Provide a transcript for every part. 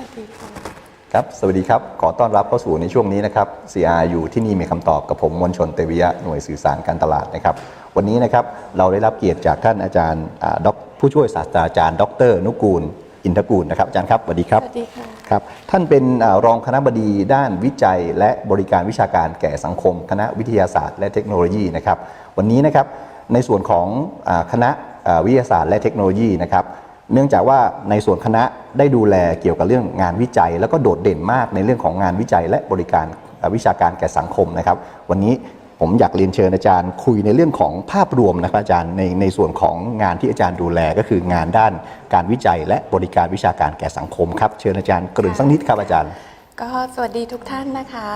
วัสดีค่ะครับ สวัสดีครับ ขอต้อนรับเข้าสู่ในช่วงนี้นะครับ CR อยู่ที่นี่มีคำตอบกับผมมวลชนเตวิยะ หน่วยสื่อสารการตลาดนะครับ วันนี้นะครับเราได้รับเกียรติจากท่านอาจารย์อ่าดอกผู้ช่วยศาสตราจารย์ ดร นุกูล อินทกูลนะครับอาจารย์ครับสวัสดีครับสวัสดีค่ะครับท่านเป็นอารองคณะบดีด้านวิจัย และบริการวิชาการแก่สังคม คณะวิทยาศาสตร์ และเทคโนโลยีนะครับ วันนี้นะครับในส่วนของอาคณะอ่าวิทยาศาสตร์และเทคโนโลยีนะครับ เนื่องจากว่าในส่วนคณะได้ดูแลเกี่ยวกับเรื่องงานวิจัย แล้วก็โดดเด่นมากในเรื่องของงานวิจัย และบริการวิชาการแก่สังคมนะครับ วันนี้ผมอยากเรียนเชิญอาจารย์คุยในเรื่องของภาพรวมนะครับอาจารย์ในในส่วนของงานที่อาจารย์ดูแลก็คืองานด้านการวิจัย และบริการวิชาการแก่สังคมครับเชิญอาจารย์กริ่นสักนิดครับอาจารย์ ก็สวัสดีทุกท่านนะคะ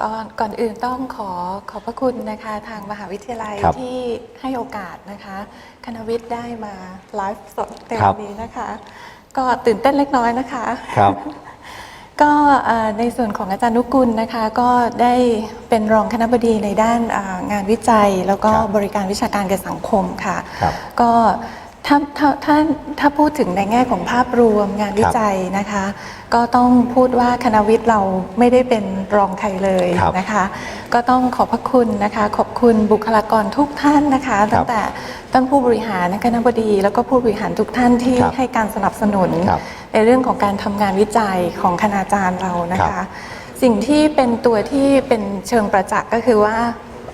ก่อนก่อนอื่นต้องขอขอบพระคุณนะคะทางมหาวิทยาลัยครับที่ให้โอกาสนะคะคณะวิทย์ได้มาไลฟ์สดในครัวับนนี้นะคะ ก็ตื่นเต้นเล็กน้อยนะคะ ครับ ก็เอ่อในส่วนของอาจารย์นุกุลนะคะก็ได้เป็นรองคณะบดีในด้านอ่างานวิจัย แล้วก็ครับบริการวิชาการแก่สังคมค่ะ ครับก็ ถ้าถ้าถ้าถ้าพูดถึงในแง่ของภาพรวมงานวิครับจัยนะคะ ก็ต้องพูดว่าคณะวิทย์เราไม่ได้เป็นรองใครเลยครับนะคะ ก็ต้องขอบพระคุณนะคะ ขอบคุณบุคลากรทุกท่านนะคะ ตั้งแต่ท่านผู้บริหารคณะบดี แล้วก็ผู้บริหารทุกท่านที่ครับให้การสนับสนุนครับในเรื่องของการทำงานวิจัยของคณาจารย์เรานะครัคะบสิ่งที่เป็นตัวที่เป็นเชิงประจักษ์ก็คือว่า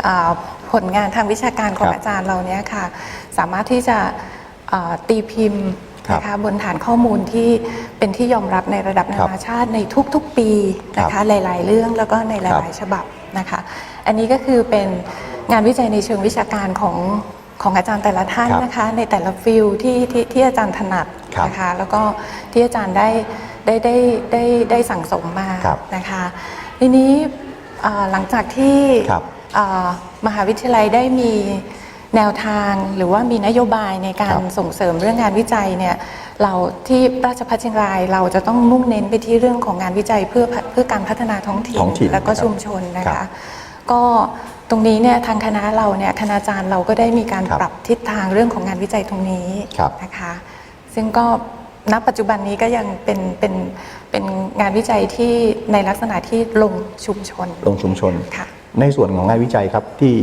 อ่าผลงานทางวิชาการของครับอาจารย์เราเนี้ยค่ะ สามารถที่จะอ่า ตีพิมพ์ครับนะคะบนฐานข้อมูลที่เป็นที่ยอมรับในระดับนาครับนาชาติในทุกๆปีนะคะหลาย ๆ เรื่องแล้วก็ในหครัลายบๆฉบับนะคะ อันนี้ก็คือเป็นงานวิจัยในเชิงวิชาการของของอาจารย์แต่ละท่านครับนะคะในแต่ละฟิลที่ที่ที่อาจารย์ถนัดครับนะคะแล้วก็ที่อาจารย์ได้ได้ได้ได้ได้สั่งสมมาครับนะคะทีนี้เอ่อหลังจากที่ครับเอ่อมหาวิทยาลัยได้มี แนวทางหรือว่ามีนโยบายในการครับส่งเสริมเรื่องงานวิจัยเนี่ยเราที่ราชภัฏเชียงรายเราจะต้องมุ่งเน้นไปที่เรื่องของงานวิจัยเพื่อเพื่อการพัฒนาท้องถิ่นท้องถิ่นแล้วก็นะครับชุมชนนะครัคะบก็ตรงนี้เนี่ยทางคณะเราเนี่ยคณาจารย์เราก็ได้มีการครับ ปรับทิศทางเรื่องของงานวิจัยตรงนี้ ครับ นะคะซึ่งก็ณปัจจุบันนี้ก็ยังเป็นเป็นเป็นงานวิจัยที่ในลักษณะที่ลงชุมชนลงชุมชน ค่ะ ในส่วนของงานวิจัยครับที่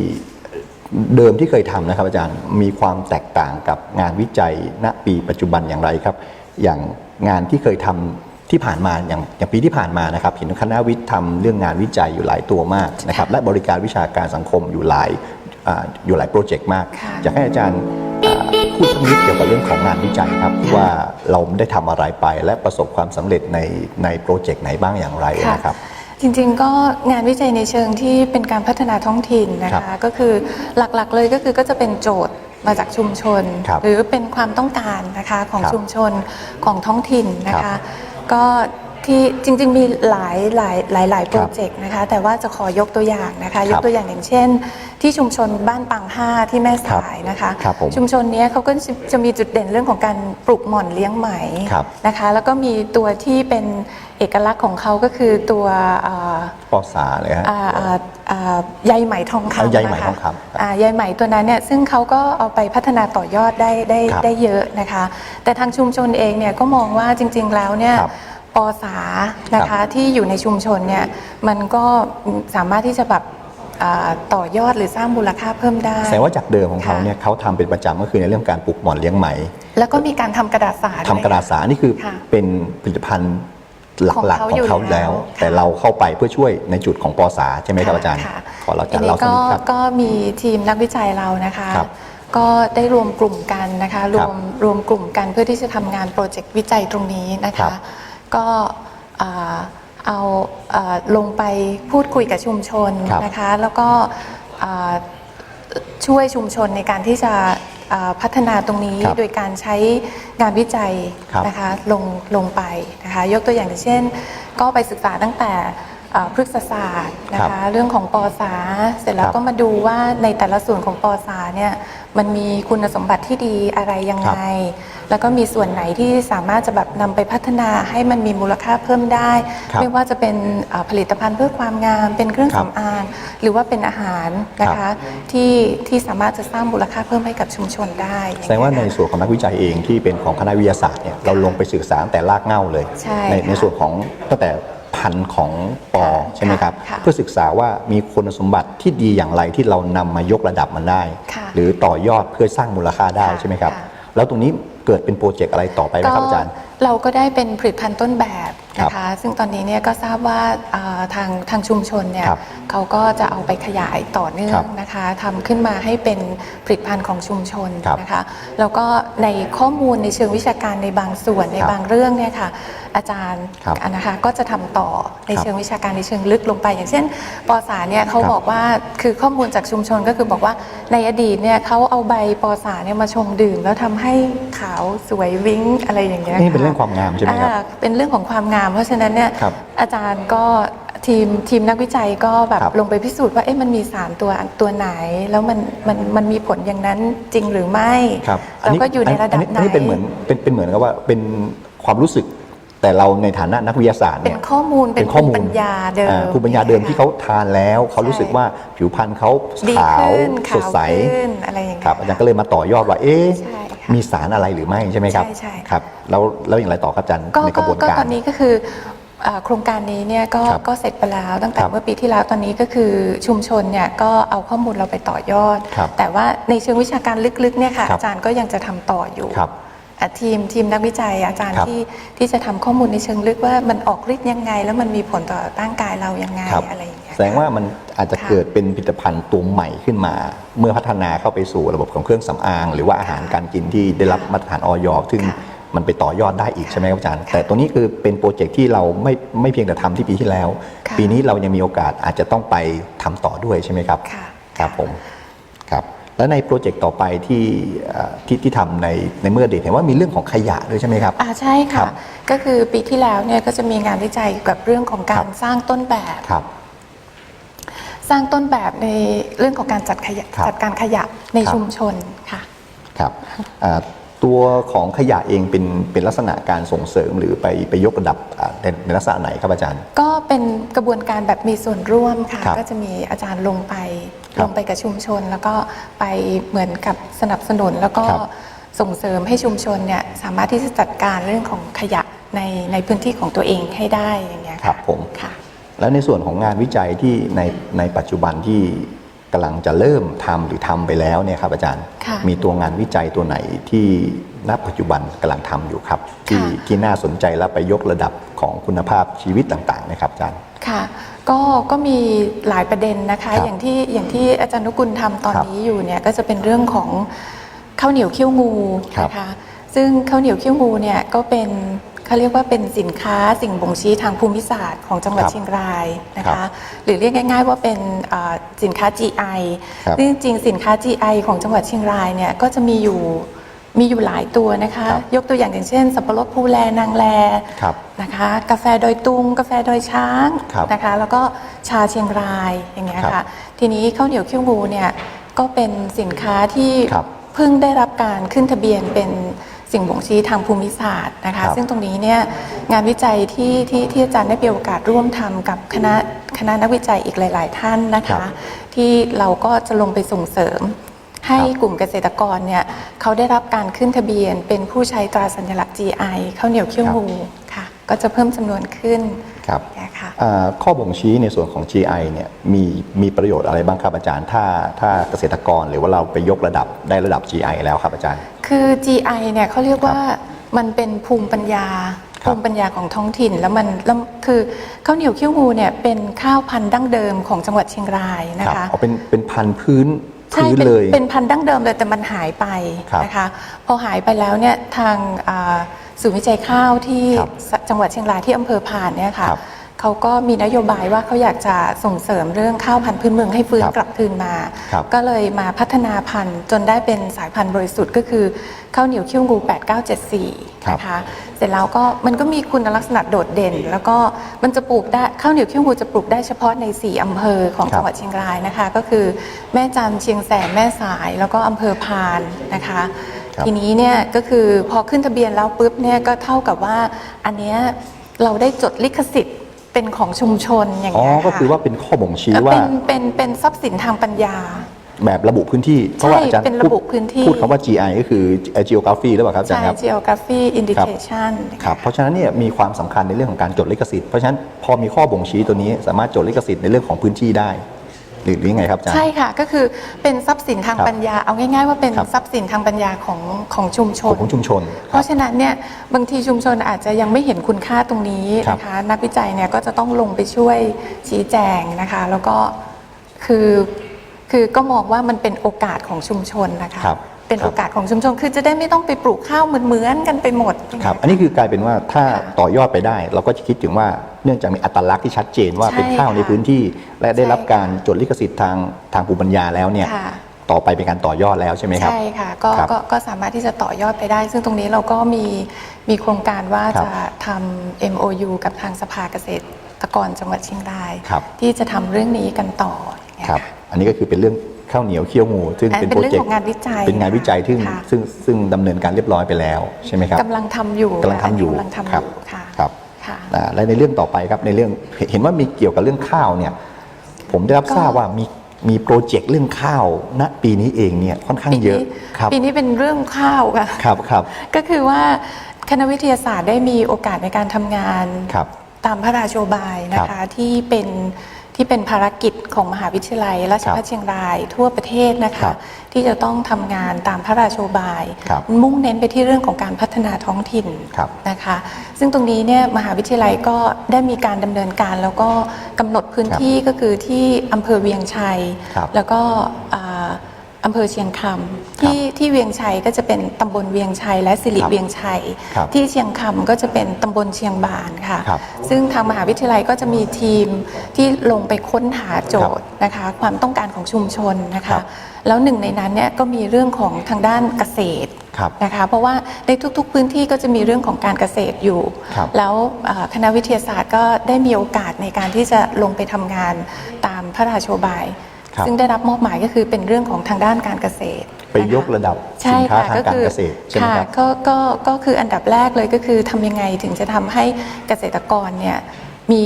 เดิมที่เคยทำนะครับ อาจารย์มีความแตกต่างกับงานวิจัยณปีปัจจุบันอย่างไรครับ อย่างงานที่เคยทำที่ผ่านมาอย่างอย่างปีที่ผ่านมานะครับเห็นคณะวิทย์ทำเรื่องงานวิจัยอยู่หลายตัวมากนะครับ และบริการวิชาการสังคมอยู่หลายอ่าอยู่หลายโปรเจกต์มากค่ะอยากให้อาจารย์อ่าพูดสักนิดเกี่ยวกับเรื่องของงานวิจัยครับ ว่าเราได้ทำอะไรไปและประสบความสำเร็จในในโปรเจกต์ไหนบ้างอย่างไรนะครับ จริงๆ ก็งานวิจัยในเชิงที่เป็นการพัฒนาท้องถิ่นนะครัคะบก็คือหลักๆเลยก็คือก็จะเป็นโจทย์มาจากชุมชนครับหรือเป็นความต้องการนะคะของครับชุมชนของท้องถิ่นนะครัคะบก็ ที่จริงๆมีหลายหลายหลายหลายคโปรัรบเจกต์นะคะ แต่ว่าจะขอยกตัวอย่างนะคะครับยกตัวอย่างอย่างเช่น ที่ชุมชนบ้านปังห้าที่แม่สายนะคะครับผมชุมชนเนี้ยเขาก็จะจะมีจุดเด่นเรื่องของการปลูกหม่อนเลี้ยงไหมครับนะคะ แล้วก็มีตัวที่เป็นเอกลักษณ์ของเขาก็คือตัวเอ่อปอสาเลยฮะอ่าอ่าอ่าใยไหมทองเอาคำใยไหมนะคะทองคำอ่าใยไหมตัวนั้นเนี่ยซึ่งเขาก็เอาไปพัฒนาต่อยอดได้ได้ครับได้เยอะนะคะ แต่ทางชุมชนเองเนี่ยก็มองว่าจริง ๆแล้วเนี่ยครับป อสานะคะที่อยู่ในชุมชนเนี่ยมันก็สามารถที่จะแบบอ่าต่อยอดหรือสร้างมูลค่าเพิ่มได้ แสดงว่าจากเดิมของเขาค่ะเนี่ยเขาทำเป็นประจำก็คือในเรื่องการปลูกหมอนเลี้ยงไหม แล้วก็มีการทำกระดาษสาด้วยทำกระดาษสานี่คือค่ะเป็นผลิตภัณฑ์หลักของๆเขาของอยู่เขาแล้วแล้วแต่ค่ะเราเข้าไปเพื่อช่วยในจุดของปอสาใช่ไหมครับค่ะอาจารย์ค่ะขอเราทีจะนี้เล่าสักก็นิดครับก็มีทีมนักวิจัยเรานะคะครับก็ได้รวมกลุ่มกันนะคะรวมรวมกลุ่มกันเพื่อที่จะทำงานโปรเจกต์วิจัยตรงนี้นะครัคะบ ก็อ่าเอาอ่าลงไปพูดคุยกับชุมชนครับนะคะ แล้วก็อ่าช่วยชุมชนในการที่จะอ่าพัฒนาตรงนี้ครับโดยการใช้งานวิจัยครับนะคะลงลงไปนะคะยกตัวอย่างอย่างเช่น ก็ไปศึกษาตั้งแต่อ่าพฤกษศาสตร์นะครัคะบเรื่องของปอสาเสร็จแล้ควรับก็มาดูว่าในแต่ละส่วนของปอสาเนี่ยมันมีคุณสมบัติที่ดีอะไรยังครัไงบ แล้วก็มีส่วนไหนที่สามารถจะแบบนำไปพัฒนาให้มันมีมูลค่าเพิ่มได้ ครับไม่ว่าจะเป็นเอ่อผลิตภัณฑ์เพื่อความงาม เป็นเครื่องครับ สำอาง หรือว่าเป็นอาหารนะครัคะบที่ที่สามารถจะสร้างมูลค่าเพิ่มให้กับชุมชนได้แสดงว่าในอย่เยค่ะ ส่วนของนักวิจัยเองที่เป็นของคณะวิทยาศาสตร์เนี่ยเราลงไปศึกษาตั้งแต่รากเหง้าเลยใช่ในค่ะในส่วนของตั้งแต่พันธุ์ของปอค่ะใช่ไหมครับ ค่ะเพื่อศึกษาว่ามีคุณสมบัติที่ดีอย่างไรที่เรานำมายกระดับมันได้ ค่ะหรือต่อยอดเพื่อสร้างมูลค่าได้ค่ะใช่ไหมครับ ค่ะ แล้วตรงนี้ เกิดเป็นโปรเจกต์อะไรต่อไปไหมครับอาจารย์ เราก็ได้เป็นผลิตภัณฑ์ต้นแบบครับนะคะ ซึ่งตอนนี้เนี่ยก็ทราบว่าอ่าทางทางชุมชนเนี่ยครับเขาก็จะเอาไปขยายต่อเนื่อครังบนะคะทำขึ้นมาให้เป็นผลิตภัณฑ์ของชุมชนครับนะคะ แล้วก็ในข้อมูลในเชิงวิชาการในบางส่วนในครับบางเรื่องเนี่ยค่ะอาจารย์ครับนะคะก็จะทำต่อในครับเชิงวิชาการในเชิงลึกลงไป อย่างเช่นปอสารเนี่ยเขาครับบอกว่าคือข้อมูลจากชุมชนก็คือบอกว่าในอดีตเนี่ยเขาเอาใบปอสารเนี่ยมาชงดื่ม แล้วทำให้ขาวสวยวิ้งอะไรอย่างเงี้ยนี่เป็นค่ะเรื่องความงามใช่ไหมครับอ่าเป็นเรื่องของความงาม เพราะฉะนั้นเนี่ยครับอาจารย์ก็ทีมทีมนักวิจัยก็แบบครับลงไปพิสูจน์ว่าเอ๊ะมันมีสารตัวตัวไหน แล้วมันมันมันมีผลอย่างนั้นจริงหรือไม่ครับแล้วก็อยู่ในระดับอัไหนอันนี้เป็นเหมือนเป็นเป็นเหมือนกับว่าเป็นความรู้สึกแต่เราในฐานะนักวิทยาศาสตร์เป็เนี่นยข้อมูลเป็นเป็นข้อมูลภูมิปัญญาเดิมอ่ภูมิปัญญาเดิมที่เขาทานแล้วเขารู้สึกว่าผิวพรรณเขาดีขาวขึ้นสดใสขาวขึ้นอะไรอย่างเงี้ยครับอาจารย์ก็เลยมาต่อยอดว่าเอ๊ะใช่ค่ะ มีสารอะไรหรือไม่ใช่ไหมครับใช่ใช่ ครับแล้วแล้วอย่างไรต่อครับอาจารย์ก็ในกก็ระบวนก็การ ตอนนี้ก็คือเอ่อโครงการนี้เนี่ยก็ครับก็เสร็จไปแล้วตั้งแต่ครับเมื่อปีที่แล้วตอนนี้ก็คือชุมชนเนี่ยก็เอาข้อมูลเราไปต่อยอด ครับแต่ว่าในเชิงวิชาการลึกๆเนี่ยค่ะครับ อาจารย์ก็ยังจะทำต่ออยู่ ครับอะ ทีมทีมนักวิจัยอาจารย์ครับที่ที่จะทำข้อมูลในเชิงลึกว่ามันออกฤทธิ์ยังไง แล้วมันมีผลต่อร่างกายเรายังไงครับ อะไรอย่างเงี้ย แสดงว่ามันอาจจะค่ะเกิดเป็นผลิตภัณฑ์ตัวใหม่ขึ้นมา เมื่อพัฒนาเข้าไปสู่ระบบของเครื่องสำอาง หรือว่าอาหารการกินที่ได้รับมาตรฐานออยซึ่งค่ะมันไปต่อยอดได้อีกใช่ไหมครับอาจารย์ค่ะแต่ตัวนี้คือเป็นโปรเจกต์ที่เราไม่ไม่เพียงแต่ทำที่ปีที่แล้ว ค่ะ ปีนี้เรายังมีโอกาสอาจจะต้องไปทำต่อด้วยใช่ไหมครับ ค่ะ ครับผม ครับ แล้วในโปรเจกต์ต่อไปที่เอ่อที่ที่ทำในในเมื่อเด็กเห็นว่ามีเรื่องของขยะด้วยใช่ไหมครับอ่าใช่ครัค่ะบก็คือปีที่แล้วเนี่ยก็จะมีงานวิจัยเกี่ยวกับเรื่องของกาครัรบสร้างต้นแบบครับสร้างต้นแบบในเรื่องของการจัดขยะครับจัดการขยะในครับชุมชนค่ะครับอ่าตัวของขยะเองเป็นเป็นลักษณะการส่งเสริมหรือไปไปยกระดับอ่าในในลักษณะไหนครับอาจารย์ ก็เป็นกระบวนการแบบมีส่วนร่วมค่ะครับก็จะมีอาจารย์ลงไปครับ ลงไปกับชุมชน แล้วก็ไปเหมือนกับสนับสนุนแล้วก็ครับส่งเสริมให้ชุมชนเนี่ยสามารถที่จะจัดการเรื่องของขยะในในพื้นที่ของตัวเองให้ได้อย่างเงี้ยะครับผมค่ะแล้วในส่วนของงานวิจัยที่ในในปัจจุบันที่ กำลังจะเริ่มทำหรือทำไปแล้วเนี่ยครับอาจารย์ค่ะมีตัวงานวิจัยตัวไหนที่ณปัจจุบันกำลังทำอยู่ครับที่ค่ะที่น่าสนใจและไปยกระดับของคุณภาพชีวิตต่างๆนะครับอาจารย์ค่ะก็ก็มีหลายประเด็นนะคะครับอย่างที่อย่างที่อาจารย์นุกุลทำตอนครับนี้อยู่เนี่ยก็จะเป็นเรื่องของข้าวเหนียวเขี้ยวงูครับนะคะซึ่งข้าวเหนียวเขี้ยวงูเนี่ยก็เป็น เขาเรียกว่าเป็นสินค้าสิ่งบ่งชี้ทางภูมิศาสตร์ของจังหวัดครับเชียงรายนะครัคะ บหรือเรียกง่าย ๆ ว่าเป็นเอ่อสินค้า GI ครับซึ่งจริงๆสินค้า GI ของจังหวัดเชียงรายเนี่ยก็จะมีอยู่มีอยู่หลายตัวนะคะ ครับยกตัวอย่างอย่างเช่น สับปะรดภูแลนางแลครับนะคะ กาแฟดอยตุง กาแฟดอยช้างครับนะคะ แล้วก็ชาเชียงรายอย่างเงี้ยครัค่ะบทีนี้ข้าวเหนียวเขี้ยวงูเนี่ยก็เป็นสินค้าที่ ครับ เพิ่งได้รับการขึ้นทะเบียนเป็น สิ่งบ่งชี้ทางภูมิศาสตร์นะคะครับซึ่งตรงนี้เนี่ยงานวิจัยที่ที่ที่อาจารย์ได้มีโอกาสร่วมทำกับคณะคณะนักวิจัยอีกหลาย ๆ ท่านนะครัคะบที่เราก็จะลงไปส่งเสริม ให้ครับกลุ่มเกษตรกรเนี่ยเขาได้รับการขึ้นทะเบียนเป็นผู้ใช้ตราสัญลักษณ์ GI ข้าวเหนียวเขี้ยวงูค่ะ ก็จะเพิ่มจำนวนขึ้นครับนะคะอ่าข้อบ่งชี้ในส่วนของ GI เนี่ยมีมีประโยชน์อะไรบ้างครับอาจารย์ ถ้าถ้าเกษตรกรหรือว่าเราไปยกระดับได้ระดับ GI แล้วครับอาจารย์ คือ GI เนี่ยเขาเรียกว่ามันเป็นภูมิปัญญาครับภูมิปัญญาของท้องถิ่นแล้วมันแล้วคือข้าวเหนียวเขี้ยวงูเนี่ยเป็นข้าวพันธุ์ดั้งเดิมของจังหวัดเชียงรายนะรับคะเอาเป็นเป็นพันธุ์พื้นใช่พื้นเป็นเลยเป็นพันธุ์ดั้งเดิมเลยแต่มันหายไปครับนะคะ พอหายไปแล้วเนี่ยทางอ่า ศูนย์วิจัยข้าวที่ครับสจังหวัดเชียงรายที่อำเภอพานเนี่ยค่ะครับเขาก็มีนโยบายว่าเขาอยากจะส่งเสริมเรื่องข้าวพันธุ์พื้นเมืองให้ฟื้นครับกลับคืนมา ครับก็เลยมาพัฒนาพันธุ์จนได้เป็นสายพันธุ์บริสุทธิ์ก็คือข้าวเหนียวเขี้ยวงู 8974ครับนะคะเสร็จแล้วก็มันก็มีคุณลักษณะโดดเด่น แล้วก็มันจะปลูกได้ข้าวเหนียวเขี้ยวงูจะปลูกได้เฉพาะใน 4 อำเภอของครับ จังหวัดเชียงรายนะคะ ก็คือแม่จันทร์เชียงแสนแม่สายแล้วก็อำเภอพานนะคะครับ ทีนี้เนี่ยก็คือพอขึ้นทะเบียนแล้วปุ๊บเนี่ยก็เท่ากับว่าอันเนี้ยเราได้จดลิขสิทธิ์เป็นของชุมชนอย่างอ๋อเงี้ยค่ะก็คือว่าเป็นข้อบ่งชี้เอ่อว่าเป็นเป็นเป็นทรัพย์สินทางปัญญา แบบระบุพื้นที่เพราะว่าอาจารย์เป็นระบุพูดพื้นที่ พูดคำว่า GI ก็คือ geography หรือเปล่าครับอาจารใช่ ย์ครับ geography indication ครับเพราะฉะนั้นเนี่ยมีความสำคัญในเรื่องของการจดลิขสิทธิ์เพราะฉะนั้นพอมีข้อบ่งชี้ตัวนี้สามารถจดลิขสิทธิ์ในเรื่องของพื้นที่ได้ หรือหรือยังไงครับอาจารย์ ใช่ค่ะก็คือเป็นทรัพย์สินทางครับปัญญา เอาง่าย ๆ ว่าเป็นครับ ทรัพย์สินทางปัญญาของของชุมชน ของชุมชนเพราะฉะนั้นเนี่ยบางทีชุมชนอาจจะยังไม่เห็นคุณค่าตรงนี้ครับนะคะนักวิจัยเนี่ยก็จะต้องลงไปช่วยชี้แจงนะคะ แล้วก็คือคือก็มองว่ามันเป็นโอกาสของชุมชนนะคะ ครับ เป็นครับโอกาสของชุมชนคือจะได้ไม่ต้องไปปลูกข้าวเหมือนๆกันไปหมดครับ อันนี้คือกลายเป็นว่าถ้าค่ะต่อยอดไปได้ เราก็จะคิดถึงว่าเนื่องจากมีอัตลักษณ์ที่ชัดเจนว่าใช่เป็นข้าวในค่ะพื้นที่ และได้รับใช่ค่ะการจดลิขสิทธิ์ทางทางภูมิปัญญาแล้วเนี่ยค่ะต่อไปเป็นการต่อยอดแล้วใช่ไหมครับใช่ค่ะก็ครับก็ก็สามารถที่จะต่อยอดไปได้ ซึ่งตรงนี้เราก็มีมีโครงการว่าครับจะทำ MOU กับทางสภาเกษตรกรจังหวัดเชียงรายครับที่จะทำเรื่องนี้กันต่ออย่างเงี้ยครับค่ะอันนี้ก็คือเป็นเรื่อง ข้าวเหนียวเคี่ยวงู ซึ่งอันเป็นเป็นโปรเรื่องเจกขอต์งงานวิจัยเป็นงานวิจัยที่ค่ะซึ่งซึ่งดำเนินการเรียบร้อยไปแล้วใช่ไหมครับกำลังทำอยู่กำลังทำอยู่กำลังทำอครับยู่ค่ะครับค่ะอ่าและในเรื่องต่อไปครับในเรื่องเห็นเห็นว่ามีเกี่ยวกับเรื่องข้าวเนี่ยผมได้รับก็ทราบว่ามีมีโปรเจกต์เรื่องข้าวณปีนี้เองเนี่ยค่อนข้างเยอะครับปีนี้เป็นเรื่องข้าวค่ะครับครับก็คือว่าคณะวิทยาศาสตร์ได้มีโอกาสในการทำงานครับตามพระราโชบายนะครัคะบที่เป็น ที่เป็นภารกิจของมหาวิทยาลัยราชครับภัฏเชียงรายทั่วประเทศนะครัคะบที่จะต้องทำงานตามพระราโชบายครับมุ่งเน้นไปที่เรื่องของการพัฒนาท้องถิ่นครับนะคะ ซึ่งตรงนี้เนี่ยมหาวิทยาลัยก็ได้มีการดำเนินการ แล้วก็กำหนดพื้นที่ก็คือที่อำเภอเวียงชัยครับแล้วก็อ่าอำเภอเชียงคำที่ ที่เวียงชัยก็จะเป็นตำบลเวียงชัย และสิริครับเวียงชัย ครับที่เชียงคำก็จะเป็นตำบลเชียงบานค่ะ ครับซึ่งทางมหาวิทยาลัยก็จะมีทีมที่ลงไปค้นหาโจทย์นะคะ ความต้องการของชุมชนนะครัคะ บ แล้วหนึ่งในนั้นเนี่ยก็มีเรื่องของทางด้านเกษตร ครับ นะคะเพราะว่าในทุกๆพื้นที่ก็จะมีเรื่องของการเกษตรอยู่ ครับแล้วเอ่อคณะวิทยาศาสตร์ก็ได้มีโอกาสในการที่จะลงไปทำงานตามพระราโชบาย ครับซึ่งได้รับมอบหมายก็คือเป็นเรื่องของทางด้านการเกษตร ไปนะคะยกระดับใช่สินค้าค่ะทางก็การคือเกษตรใช่ไหมค่ะครับก็ก็ก็คืออันดับแรกเลยก็คือทำยังไงถึงจะทำให้เกษตรกรเนี่ยมี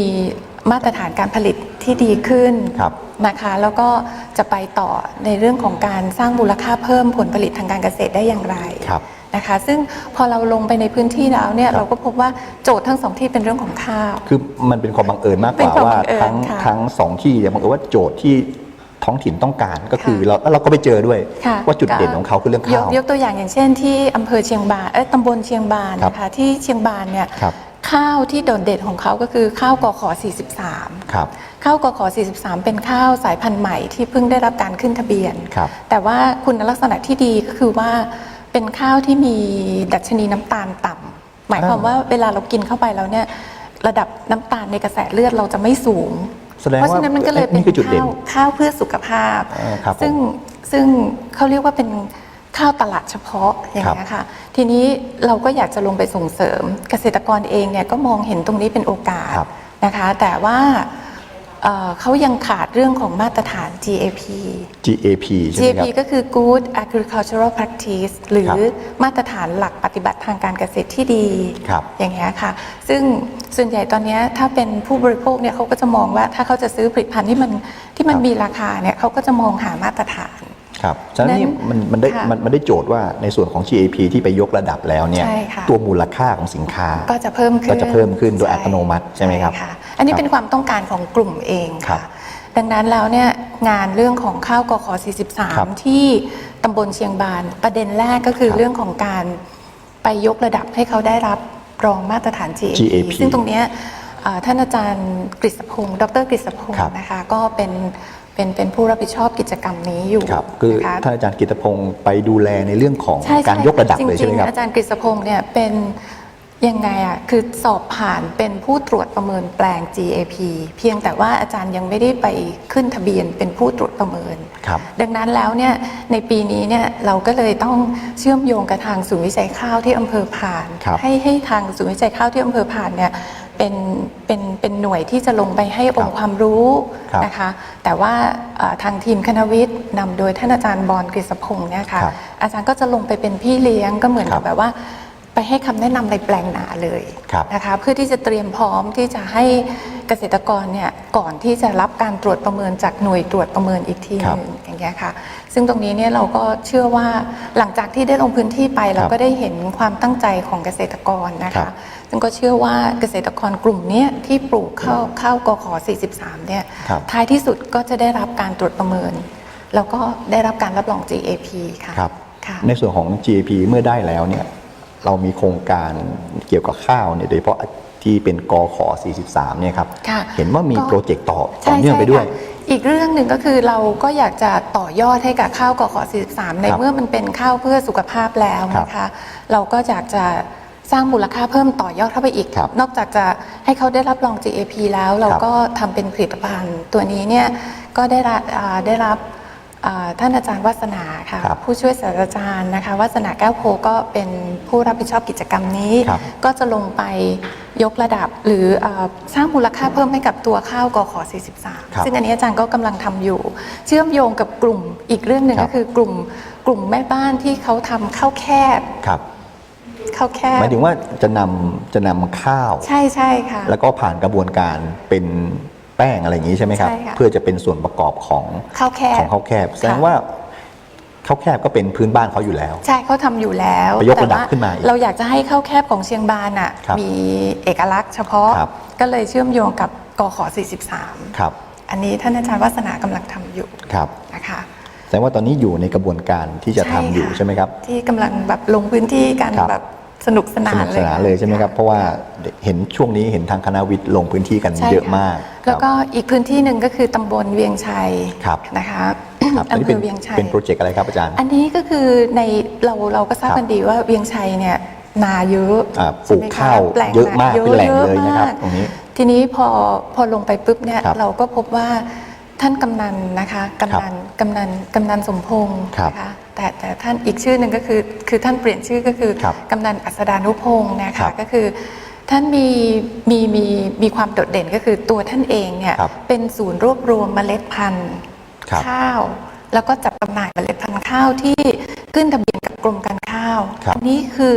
มาตรฐานการผลิตที่ดีขึ้นครับนะคะ แล้วก็จะไปต่อในเรื่องของการสร้างมูลค่าเพิ่มผลผลิตทางการเกษตรได้อย่างไรครับนะคะซึ่งพอเราลงไปในพื้นที่แล้วเนี่ยครับเราก็พบว่าโจทย์ทั้งสองที่เป็นเรื่องของข้าว คือมันเป็นความบังเอิญมากกเป็นว่าความว่าบังเอิญทั้งค่ะทั้งสองที่เนี่ยบังเอิญว่าโจทย์ที่ ท้องถิ่นต้องการก็คือค่ะเราแล้วเราก็ไปเจอด้วยค่ะว่าจุดเด่นของเขาคือเรื่องยข้ากวยกตัวอย่างอย่างเช่นที่อำเภอเชียงบานเอ้ยตำบลเชียงบานครับนะคะที่เชียงบานเนี่ยครับข้าวที่โดดเด่นของเขาก็คือข้าวกขอ 43 ครับ ข้าวกขอ 43 เป็นข้าวสายพันธุ์ใหม่ที่เพิ่งได้รับการขึ้นทะเบียนครับแต่ว่าคุณลักษณะที่ดีก็คือว่าเป็นข้าวที่มีดัชนีน้ำตาลต่ำหมายความว่าเวลาเรากินเข้าไปแล้วเนี่ยระดับน้ำตาลในกระแสเลือดเราจะไม่สูง แสดงเพราะว่าฉะนั้นมันก็เลยเป็นี่นคือจุดเด่น ข้าวข้าวเพื่อสุขภาพเออครับผมซึ่งซึ่งเขาเรียกว่าเป็นข้าวตลาดเฉพาะอย่างนี้ยค่ะ ทีนี้เราก็อยากจะลงไปส่งเสริม เกษตรกรเองเนี่ยก็มองเห็นตรงนี้เป็นโอกาสครับ นะคะ แต่ว่า เอ่อเขายังขาดเรื่องของมาตรฐาน GAP GAP ใช่ไหม GAP ครับ ก็คือ Good Agricultural Practice หรือครับมาตรฐานหลักปฏิบัติทางการเกษตรที่ดี ครับ อย่างเงี้ยค่ะ ซึ่งส่วนใหญ่ตอนเนี้ยถ้าเป็นผู้บริโภคเนี่ยเขาก็จะมองว่าถ้าเขาจะซื้อผลิตภัณฑ์ที่มันที่มันครับมีราคาเนี่ยเขาก็จะมองหามาตรฐาน ครับฉะนั้นนี่นั้นมันมันได้ค่ะมันมันได้โจทย์ว่าในส่วนของ GAP ที่ไปยกระดับแล้วเนี่ยใช่ค่ะ ตัวมูลค่าของสินค้า ก็จะเพิ่มขึ้นก็จะเพิ่มขึ้นโดยอัตโนมัติใช่ไหมครับะอันนี้ครับเป็นความต้องการของกลุ่มเองครัค่ะบดังนั้นแล้วเนี่ยงานเรื่องของข้าวกขอครับ43 ที่ตำบลเชียงบาน ประเด็นแรกก็คือครับเรื่องของการไปยกระดับให้เขาได้รับรองมาตรฐาน GAP, GAP ซึ่งตรงเนี้ยเอ่อท่านอาจารย์กฤษพงศ์ดรกฤษพงครัศ์บนะคะก็เป็น เป็นเป็นผู้รับผิดชอบกิจกรรมนี้อยู่ครับคือนะคะท่านอาจารย์กิตพงศ์ไปดูแลในเรื่องของใช่การใช่ยกระดับเลยใช่ไหมจคริรับงๆอาจารย์กฤษพงศ์เนี่ยเป็นยังไงอะคือสอบผ่านเป็นผู้ตรวจประเมินแปลง GAP เพียงแต่ว่าอาจารย์ยังไม่ได้ไปขึ้นทะเบียนเป็นผู้ตรวจประเมิน ครับ ดังนั้นแล้วเนี่ยในปีนี้เนี่ยเราก็เลยต้องเชื่อมโยงกับทางศูนย์วิจัยข้าวที่อำเภอผ่าน ครับให้ให้ทางศูนย์วิจัยข้าวที่อำเภอผ่านเนี่ยไป เป็นเป็นเป็นหน่วยที่จะลงไปให้องค์ความรู้ครับนะคะ แต่ว่าเอ่อทางทีมคณะวิทย์นำโดยท่านอาจารย์บอลกฤษพงศ์เนี่ยค่ะครับอาจารย์ก็จะลงไปเป็นพี่เลี้ยงก็เหมือนครักับบแบบว่าไปให้คำแนะนำในแปลงนาเลยครับนะคะเพื่อที่จะเตรียมพร้อมที่จะให้เกษตรกรเนี่ยก่อนที่จะรับการตรวจประเมินจากหน่วยตรวจประเมินอีกทีหนึ่งอย่างเงี้ยค่ะ ซึ่งตรงนี้เนี่ยเราก็เชื่อว่าหลังจากที่ได้ลงพื้นที่ไปเราก็ได้เห็นความตั้งใจของเกษตรกรนะครัคะ บซึ่งก็เชื่อว่าเกษตรกรกลุ่มเนี้ยที่ปลูกข้าวข้าวกขอ43 เนี่ยครับท้ายที่สุดก็จะได้รับการตรวจประเมิน แล้วก็ได้รับการรับรอง GAP ค่ะครับค่ะในส่วนของ GAP เมื่อได้แล้วเนี่ยเรามีโครงการเกี่ยวกับข้าวเนี่ยโดยเฉพาะที่เป็นกขอ 43 เนี่ยครับค่ะเห็นว่ามีก็โปรเจกต์ต่อต่ใช่อเนื่องไปด้วยใช่ค่ะอีกเรื่องหนึ่งก็คือเราก็อยากจะต่อยอดให้กับข้าวกขอ 43 ในครับเมื่อมันเป็นข้าวเพื่อสุขภาพแล้วครับนะคะ เราก็อยากจะ สร้างมูลค่าเพิ่มต่อยอดเข้าไปอีก ครับนอกจากจะให้เขาได้รับรอง GAP แล้ว เราครับก็ทำเป็นผลิตภัณฑ์ ตัวนี้เนี่ยก็ได้รับอ่าได้รับอ่าท่านอาจารย์วัฒนาค่ะ ครับผู้ช่วยศาสตราจารย์นะคะวัฒนาแก้วโพก็เป็นผู้รับผิดชอบกิจกรรมนี้ ครับ ก็จะลงไปยกระดับหรือเออสร้างมูลค่าเพิ่มให้กับตัวข้าวกขอครับ 43 ซึ่งอันนี้อาจารย์ก็กำลังทำอยู่ เชื่อมโยงกับกลุ่มอีกเรื่องหนึ่งครับ ก็คือกลุ่มกลุ่มแม่บ้านที่เขาทำข้าวแคบ ครับ ข้าวแคบหมายถึงว่าจะนำจะนำข้าว ใช่ใช่ค่ะ แล้วก็ผ่านกระบวนการเป็นแป้งอะไรอย่างนี้ใช่ไหมครับ ใช่ค่ะ เพื่อจะเป็นส่วนประกอบของข้าวแคบ ของข้าวแคบแสดงค่ะ ว่าข้าวแคบก็เป็นพื้นบ้านเขาอยู่แล้ว ใช่เขาทำอยู่แล้วไปยกระดับแต่ว่ขึ้นมาอีกเราอยากจะให้ข้าวแคบของเชียงบานอะครับมีเอกลักษณ์เฉพาะครับ ก็เลยเชื่อมโยงกับกขอ43 ครับอันนี้ท่านอาจารย์วัฒนากำลังทำอยู่ครับ นะคะแส ดงว่าตอนนี้อยู่ในกระบวนการที่จะทำอยู่ค่ะใช่ไหมครับ ที่กำลังแบบลงพื้นที่กันครับ แบบสนุกสนาสนนุกสนานเลยใช่ไหมครับ เพราะว่าเห็นช่วงนี้เห็นทางคณะวิทย์ลงพื้นที่กันใช่เยอะค่มากแล้วก็อีกพื้นที่หนึ่งก็คือตำบลเวียงชัยครับนะคะครับอันอำนี้เภเป็นอเวียงชัย เป็นโปรเจกต์อะไรครับอาจารย์ อันนี้ก็คือในเราเราก็ทราบครับกันดีว่าเวียงชัยเนี่ยนาเยอะอ่าใช่ไหมปลูกข้าวแปลงเยอะมากนาเป็นแหล่งเลยนะครับอะมากตรงนี้ ทีนี้พอพอลงไปปุ๊บเนี่ยครับเราก็พบว่า ท่านกำนันนะคะกำนันกำนันกำนันสมพงศ์ครับนะคะแต่แต่ท่านอีกชื่อหนึ่งก็คือคือท่านเปลี่ยนชื่อก็คือครับกำนันอัศดานุพงศ์นะครัคะบก็คือท่านมีมีมีมีความโดดเด่นก็คือตัวท่านเองเนี่ยครับเป็นศูนย์รวบรวมเมล็ดพันธุ์ครับข้าว แล้วก็จัดจำหน่ายเมล็ดพันธุ์ข้าวที่ขึ้นทะเบียนกับกรมการข้าวครับอันี้คือ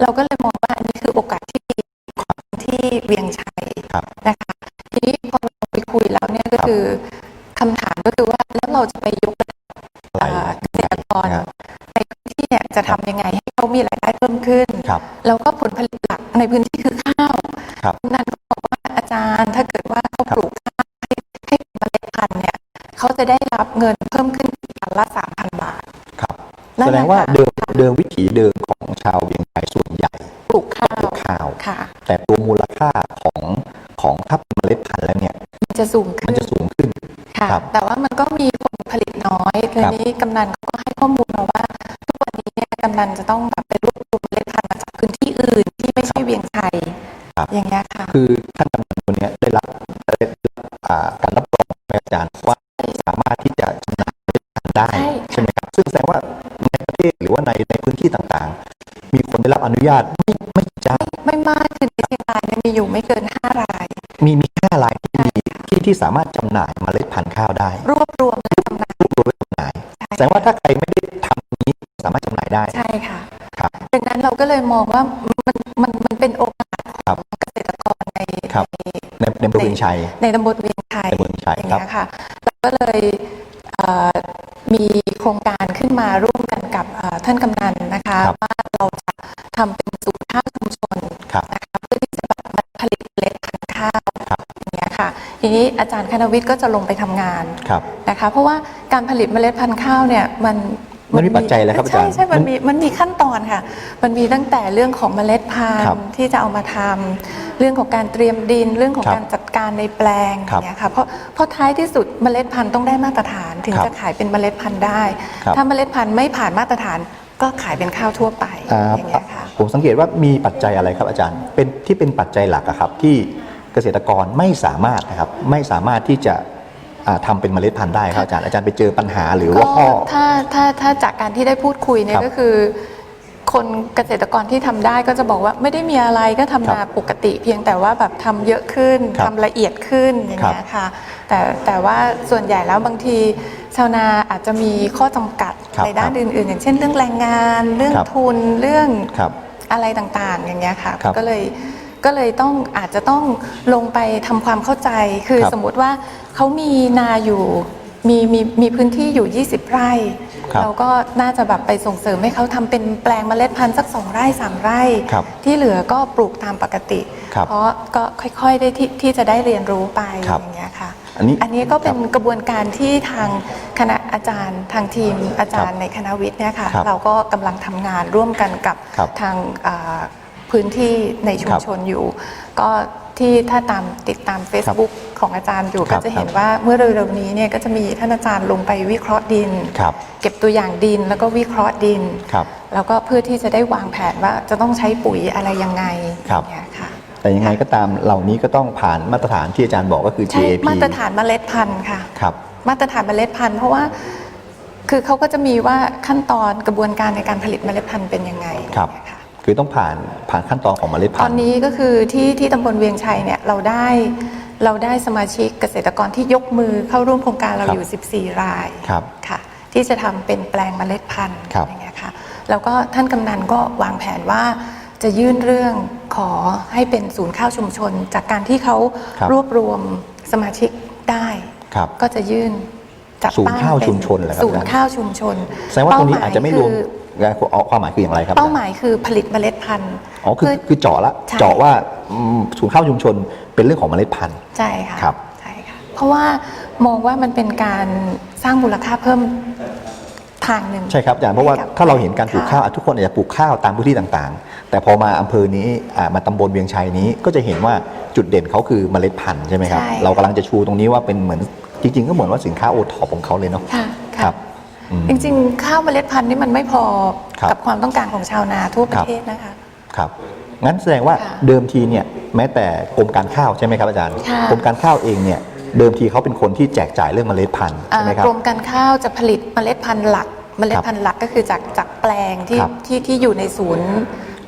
เราก็เลยมองว่าอันนี้คือโอกาสที่ดีของที่เวียงชัยครับนะคะ จะทำยังไงให้เขามีรายได้เพิ่มขึ้นครับแล้วก็ผลผลิตหลักในพื้นที่คือข้าวครับนั่นก็บอกว่าอาจารย์ถ้าเกิดว่าเขาปลูกข้าวให้ให้เป็นเมล็ดพันธุ์เนี่ยเขาจะได้รับเงินเพิ่มขึ้นอีกตันละสามพันบาทครับนั่นแสแหดละงว่าค่ะเดิมเดิมวิถีเดิมของชาวเวียงชัยส่วนใหญ่ปลูกข้าปลูวกข้าวค่ะแต่ตัวมูลค่าของของถ้าเป็นเมล็ดพันธุ์แล้วเนี่ยมันจะสูงมัขึ้น จากอาจารย์ว่าสามารถที่จะจำหน่ายเมล็ดพันธุ์ได้ใช่ใช่ไหมครับ ซึ่งแสดงว่าในประเทศหรือว่าในในพื้นที่ต่างๆ มีคนได้รับอนุญาตไม่ไม่กี่เจ้าไม่มากคือในเชียงรายเนี่ยมีอยู่ไม่เกิน5ราย มีมีแค่รายที่มีที่ที่สามารถจำหน่ายเมล็ดพันธุ์ข้าวได้ รวบรวมและจำหน่ายรวบรวมไว้จำหน่ายแสดงว่าถ้าใครไม่ได้ทำนี้สามารถจำหน่ายได้ใช่ค่ะครับดังนั้นเราก็เลยมองว่ามันมันมันเป็นโอกาสครับของเกษตรกรในครับในในในบริเวณชัยในตำบลเวียงชัยตำบล เวียงชัยอย่างครับ เงี้ยค่ะเราก็เลยเอ่อมีโครงการขึ้นมาร่วมกันกับเอ่อท่านกำนันนะคะครับ ว่าเราจะทำเป็นศูนย์ข้าวชุมชนครับ นะคะเพื่อที่จะแบบมาผลิตเมล็ดพันธุ์ข้าวครับ อย่างเงี้ยค่ะ ทีนี้อาจารย์คณวิทย์ก็จะลงไปทำงาน ครับ นะคะเพราะว่าการผลิตเมล็ดพันธุ์ข้าวเนี่ยมัน มันมีปัจจัยอะไรครับอาจารย์ใช่ใช่มันมีมันมีขั้นตอนค่ะ มันมีตั้งแต่เรื่องของเมล็ดพันครับธุ์ที่จะเอามาทำเรื่องของการเตรียมดิน เรื่องของครับการจัดการในแปลงครับอย่างเงี้ยค่ะเพราะเพราะท้ายที่สุดเมล็ดพันธุ์ต้องได้มาตรฐานถึงครับจะขายเป็นเมล็ดพันธุ์ได้ ครับ ถ้าเมล็ดพันธุ์ไม่ผ่านมาตรฐานก็ขายเป็นข้าวทั่วไปอ่าอย่างเงี้ยค่ะ ผมสังเกตว่ามีปัจจัยอะไรครับอาจารย์ เป็นที่เป็นปัจจัยหลักอะครับที่เกษตรกรไม่สามารถนะครับไม่สามารถที่จะ อ่าทำาเป็นเมล็ดพันธุ์ได้ครับอาจารย์อาจารย์ไปเจอปัญหาหรือว่าก็ข้อ ถ้าถ้าถ้าจากการที่ได้พูดคุยเนี่ครัยบก็คือ คนเกษตรกรที่ทำได้ก็จะบอกว่าไม่ได้มีอะไรก็ทำนาปกติ เพียงแต่ว่าแบบทำเยอะขึ้นครับทำละเอียดขึ้นอย่างเงี้ยค่ะแต่แต่ว่าส่วนใหญ่แล้วบางทีชาวนาอาจจะมีข้อจำกัดครับในด้านครับอื่น ๆ อย่างเช่นเรื่องแรงงาน เรื่องครับ ทุนเรื่อง ครับ อะไรต่างๆ อย่างเงี้ยค่ะ ครับก็เลย ก็เลยต้องอาจจะต้องลงไปทำความเข้าใจ คือครับสมมุติว่าเขามีนาอยู่มีมีมีพื้นที่อยู่ 20 ไร่ครับเราก็น่าจะแบบไปส่งเสริมให้เขาทำเป็นแปลงเมล็ดพันธุ์สักสองไร่สามไร่ครับที่เหลือก็ปลูกตามปกติครับเพราะก็ค่อยๆได้ที่ที่จะได้เรียนรู้ไปครับอย่างเงี้ยค่ะอันนี้อันนี้ก็เป็นกระบวนการที่ทางคณะอาจารย์ ทางทีมอาจารย์ในคณะวิทย์เนี่ยค่ะครับเราก็กำลังทำงานร่วมกันกับครับทางอ่า พื้นที่ในชุคมรับชนอยู่ ก็ที่ถ้าตามติดตาม Facebook ของอาจารย์อยู่ครัก็บจะเห็นครับว่าเมื่อเร็วๆนี้เนี่ยก็จะมีท่านอาจารย์ลงไปวิเคราะห์ดินครับเก็บตัวอย่างดินแล้วก็วิเคราะห์ดินครับแล้วก็เพื่อที่จะได้วางแผนว่าจะต้องใช้ปุ๋ยอะไรยังไงครับอย่างเงี้ยค่ะแต่ยังไงก็ตามเหล่านี้ก็ต้องผ่านมาตรฐานที่อาจารย์บอกก็คือใช่ GAP มาตรฐานเมล็ดพันธุ์ค่ะครับมาตรฐานเมล็ดพันธุ์เพราะว่าคือเขาก็จะมีว่าขั้นตอนกระบวนการในการผลิตเมล็ดพันธุ์เป็นยังไงครับเนี่ย ค่ะคือต้องผ่านผ่านขั้นตอนของเมล็ดตพัอนนธุ์นี้ก็คือที่ที่ตำบลเวียงชัยเนี่ยเราได้เราได้สมาชิกเกษตรกรที่ยกมือเข้าร่วมโครงการเราครับอยู่ 14 รายครับค่ะ ที่จะทำเป็นแปลงเมล็ดพันธุ์ครับ อย่างเงี้ยค่ะแล้วก็ท่านกำนันก็วางแผนว่าจะยื่นเรื่องขอให้เป็นศูนย์ข้าวชุมชน จากการที่เขาครับ รวบรวมสมาชิกได้ ครับ ก็จะยื่นจัดศูนย์ตั้งข้าวเป็ชุมชนเหรอครับศูนย์ข้าวชุมชนแสดงว่าตรงนี้อาจจะไม่รวมเป้าหมายคือ ความหมายคืออย่างไรครับ เป้าหมายคือผลิตเมล็ดพันธุ์อ๋อคือเพื่อคือเจาะละใช่เจาะว่าอืมศูนย์ข้าวชุมชนเป็นเรื่องของเมล็ดพันธุ์ใช่ค่ะครับใช่ค่ะเพราะว่ามองว่ามันเป็นการสร้างมูลค่าเพิ่มทางหนึ่งใช่ครับอาจารย์เพราะว่าให้กับถ้าเราเห็นการปลูกข้าวอะทุกคนอาจจะปลูกข้าวตามพื้นที่ต่างๆ แต่พอมาอำเภอนี้อ่ามาตำบลเวียงชัยนี้ก็จะเห็นว่าจุดเด่นเขาคือเมล็ดพันธุ์ใช่ไหมครับใช่เรากำลังจะชูตรงนี้ว่าเป็นเหมือนจริงๆ ก็เหมือนว่าสินค้าโอท็อปของเขาเลยเนาะ จริงๆ ข้าวเมล็ดพันธุ์นี่มันไม่พอครับ กับความต้องการของชาวนาทั่วประเทศนะคะ ครับ งั้นแสดงว่าค่ะเดิมทีเนี่ยแม้แต่กรมการข้าวใช่ไหมครับอาจารย์ ค่ะ กรมการข้าวเองเนี่ยเดิมทีเขาเป็นคนที่แจกจ่ายเรื่องเมล็ดพันธุ์อ่าใช่ไหมครับ กรมการข้าวจะผลิตเมล็ดพันธุ์หลัก เมล็ดพันธุ์หลักก็คือจากจากแปลงที่ครับที่ที่อยู่ในศูนย์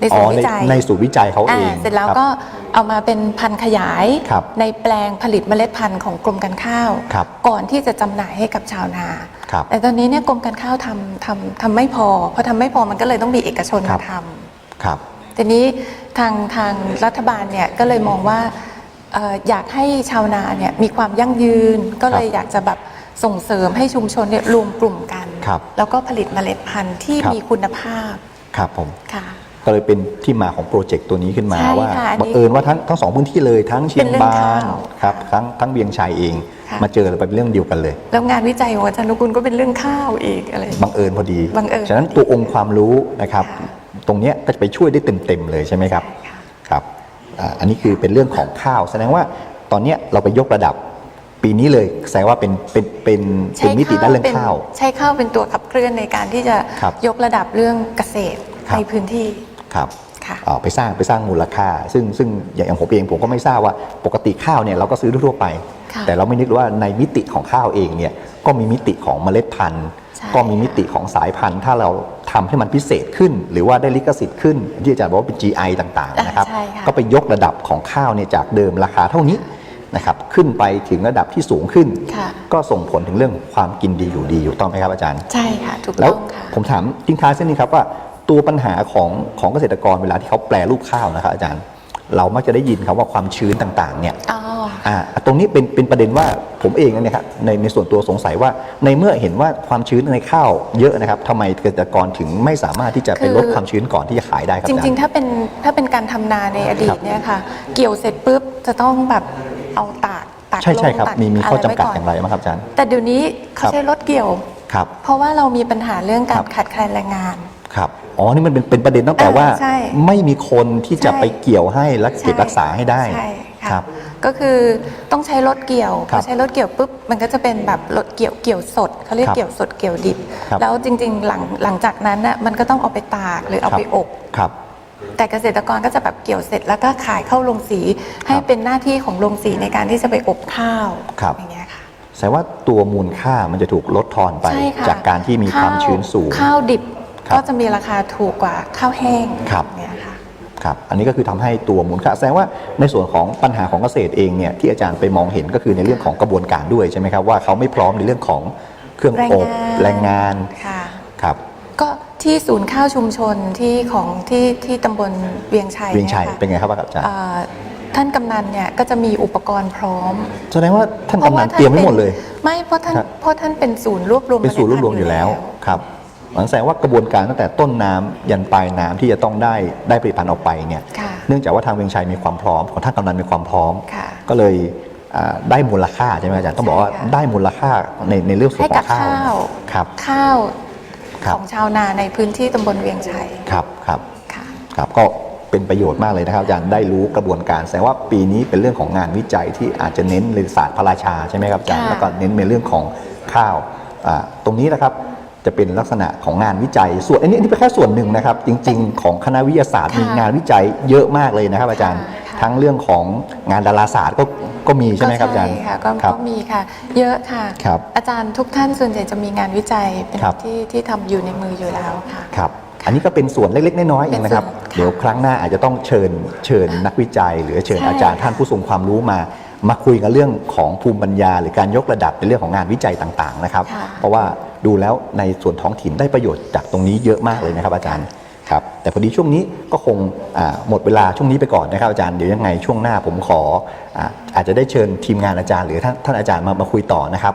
ในอ๋ศูอนย์ในวิจัยในศูนย์วิจัยเขาเองอ่าเสร็จแล้วคบก็เอามาเป็นพันธุ์ขยายครับในแปลงผลิตเมล็ดพันธุ์ของกรมการข้าวครับก่อนที่จะจำหน่ายให้กับชาวนาครับแต่ตอนนี้เนี่ยกรมการข้าวทำทำทำไม่พอพอทำไม่พอมันก็เลยต้องมีเอกชนครัมาบทำครับทีนี้ทางทางรัฐบาลเนี่ยก็เลยมองว่าเอ่ออยากให้ชาวนาเนี่ยมีความยั่งยืนก็เลยครับอยากจะแบบส่งเสริมให้ชุมชนเนี่ยรวมกลุ่มกันครับแล้วก็ผลิตเมล็ดพันธุ์ที่ครับมีคุณภาพครับผมค่ะ ก็เลยเป็นที่มาของโปรเจกต์ตัวนี้ขึ้นมาใช่ว่าค่ะอันนี้บังเอิญว่าทั้งทั้งสองพื้นที่เลยทั้งเชียงเป็นเรื่องบานข้าวครับทั้งทั้งเบียงชัยเอง ค่ะ มาเจอเป็นเรื่องเดียวกันเลย แล้วงานวิจัยของอาจารย์นุกุลก็เป็นเรื่องข้าวอีกอะไร บังเอิญพอดีบังเอิญฉะนั้นตัวองค์ความรู้นะครับ ค่ะ ตรงเนี้ยก็จะไปช่วยได้เต็มๆเลยใช่ไหมครับใช่ค่ะ ครับอ่าอันนี้คือเป็นเรื่องของข้าว แสดงว่าตอนเนี้ยเราไปยกระดับปีนี้เลย แสดงว่าเป็นเป็นเป็นเป็นมิติด้านเรื่องข้าว ใช้ข้าวเป็นตัวขับเคลื่อนในการที่จะครับยกระดับเรื่องเกษตรครับ ในพื้นที่ ครับค่ะอ่าไปสร้างไปสร้างมูลค่า ซึ่งซึ่งอย่างผมเองผมก็ไม่ทราบว่าปกติข้าวเนี่ยเราก็ซื้อทั่วๆไปค่ะแต่เราไม่นึกว่าในมิติของข้าวเองเนี่ยก็มีมิติของเมล็ดพันธุ์ใช่ก็มีมิติของสายพันธุ์ ถ้าเราทำให้มันพิเศษขึ้น หรือว่าได้ลิขสิทธิ์ขึ้น ที่อาจารย์บอกว่าเป็น GI ต่างๆนะครับใช่ค่ะก็ไปยกระดับของข้าวเนี่ยจากเดิมราคาเท่านี้นะครับขึ้นไปถึงระดับที่สูงขึ้นค่ะก็ส่งผลถึงเรื่องความกินดีอยู่ดีอยู่ต้องไหมครับอาจารย์ ใช่ค่ะถูกแล้วต้องค่ะผมถามทิ้งท้ายเส้นนี้ครับว่า ตัวปัญหาของของเกษตรกรเวลาที่เขาแปลรูปข้าวนะครับอาจารย์ เรามักจะได้ยินคำว่าความชื้นต่างๆเนี่ยอ๋ออ่าตรงนี้เป็นเป็นประเด็นว่าผมเองเนี่ยครับในในส่วนตัวสงสัยว่าในเมื่อเห็นว่าความชื้นในข้าวเยอะนะครับทำไมเกษตรกรถึงไม่สามารถที่จะไปคือลดความชื้นก่อนที่จะขายได้ครับจอาจารริงย์ๆถ้าเป็นถ้าเป็นการทำนาในอดีครัตบเนี่ยค่ะ เกี่ยวเสร็จปุ๊บจะต้องแบบเอาตากตากใช่ใช่ลงครับตากมีมีะไรข้อจำกัดไว้อย่างไรบ้างครับอาจารย์แต่เดี๋ยวนี้เขาครับใช้รถเกี่ยวครับเพราะว่าเรามีปัญหาเรื่องกาครัรบขาดแคลนแรงงานครับ อ๋อนี่มันเป็นเป็นประเด็นตั้งแต่ว่า อ่าใช่ไม่มีคนที่จะใช่ ไปเกี่ยวให้และเก็บใช่รักษาให้ได้ ใช่คค่ะรับก็คือต้องใช้รถเกี่ยวครัพอบใช้รถเกี่ยวปุ๊บมันก็จะเป็นแบบรถเกี่ยวเกี่ยวสดเขาเรียกครับเกี่ยวสดเกี่ยวดิบ ครับ แล้วจริงๆหลังหลังจากนั้นน่ะมันก็ต้องเอาไปตากหรือเอาไปอบ ครับ แต่เกษตรกรก็จะแบบเกี่ยวเสร็จแล้วก็ขายเข้าโรงสีให้เป็นหน้าที่ของโรงสีในการที่จะไปอบข้าวครับ อย่างเงี้ยค่ะ แสดงว่าตัวมูลค่ามันจะถูกลดทอนไป ใช่ค่ะจากการที่มีความชื้นสูง ข้าวดิบครับ ก็จะมีราคาถูกกว่าข้าวแห้งครับ เนี่ยค่ะ ครับอันนี้ก็คือทำให้ตัวมูลค่าแสดงว่าในส่วนของปัญหาของเกษตรเองเนี่ยที่อาจารย์ไปมองเห็นก็คือในเรื่องของกระบวนการด้วยใช่ไหมครับว่าเขาไม่พร้อมในเรื่องของเครื่องแรงอบงานแรงงานค่ะ ครับ ก็ที่ศูนย์ข้าวชุมชนที่ของที่ที่ตำบลเวียงชัยเวียงชัยนี่ค่ะเป็นไงครับอาจารย์ เอ่อท่านกำนันเนี่ยก็จะมีอุปกรณ์พร้อมแสดงว่าท่านเพราะกำนัว่านเตรียมไว้หมดเลย ไม่เพราะท่านครับ เพราะท่านเป็นศูนย์รวบรวมเป็นศูนย์รวบรวมอยู่แล้วเมล็ดพันธุ์ครับ หลังแสดงว่ากระบวนการตั้งแต่ต้นน้ำยันปลายน้ำที่จะต้องได้ได้ผลิตภัณฑ์ออกไปเนี่ยค่ะเนื่องจากว่าทางเวียงชัยมีความพร้อมของท่านกำนันมีความพร้อมค่ะก็เลยอ่าได้มูลค่าใช่ไหมอาจารย์ต้องบอกว่าใช่ค่ะได้มูลค่าในในเรื่องส่วนให้ขอกับงข้าวข้าวครับข้าวครับของชาวนาในพื้นที่ตำบลเวียงชัยครับครับค่ะครับก็เป็นประโยชน์มากเลยนะครับอาจารย์ได้รู้กระบวนการแสดงว่าปีนี้เป็นเรื่องของงานวิจัยที่อาจจะเน้นในศาสตร์พระราชาใช่ไหมครับอาจารย์ค่ะแล้วก็เน้นในเรื่องของข้าวอ่าตรงนี้นะครับ จะเป็นลักษณะของงานวิจัย ส่วนอันนี้อันนี้เป็นแค่ส่วนหนึ่งนะครับ จริง ๆ ของคณะวิทยาศาสตร์ค่ะมีงานวิจัยเยอะมากเลยนะครับ อาจารย์ค่ะทั้งเรื่องของงานดาราศาสตร์ก็ก็มีใช่ไหมครับอาจารย์ก็ใช่ค่ะก็ครับก็มีค่ะ เยอะค่ะครับอาจารย์ทุกท่านส่วนใหญ่จะมีงานวิจัยเป็นครับที่ที่ทำอยู่ในมืออยู่แล้วค่ะครับอันนี้ก็เป็นส่วนเล็กๆ น้อยๆเองนะครับเป็นส่วนค่ะเดี๋ยวครั้งหน้าอาจจะต้องเชิญเชิญนักวิจัย หรือเชิญใช่อาจารย์ท่านผู้ทรงความรู้มามาคุยกันเรื่องของภูมิปัญญา หรือการยกระดับในเรื่องของงานวิจัยต่างๆนะครับค่ะเพราะว่า ดูแล้วในส่วนท้องถิ่นได้ประโยชน์จากตรงนี้เยอะมากเลยนะครับอาจารย์ครับแต่พอดีช่วงนี้ก็คงหมดเวลาช่วงนี้ไปก่อนนะครับอาจารย์เดี๋ยวยังไงช่วงหน้าผมขออาอาจจะได้เชิญทีมงานอาจารย์ หรือท่านท่านอาจารย์มามาคุยต่อนะครับ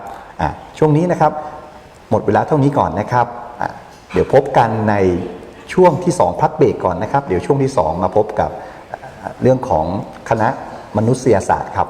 ช่วงนี้นะครับหมดเวลาเท่านี้ก่อนนะครับเดี๋ยวพบกันในช่วงที่ 2 พักเบรกก่อนนะครับ เดี๋ยวช่วงที่ 2 มาพบกับเรื่องของคณะมนุษยศาสตร์ครับ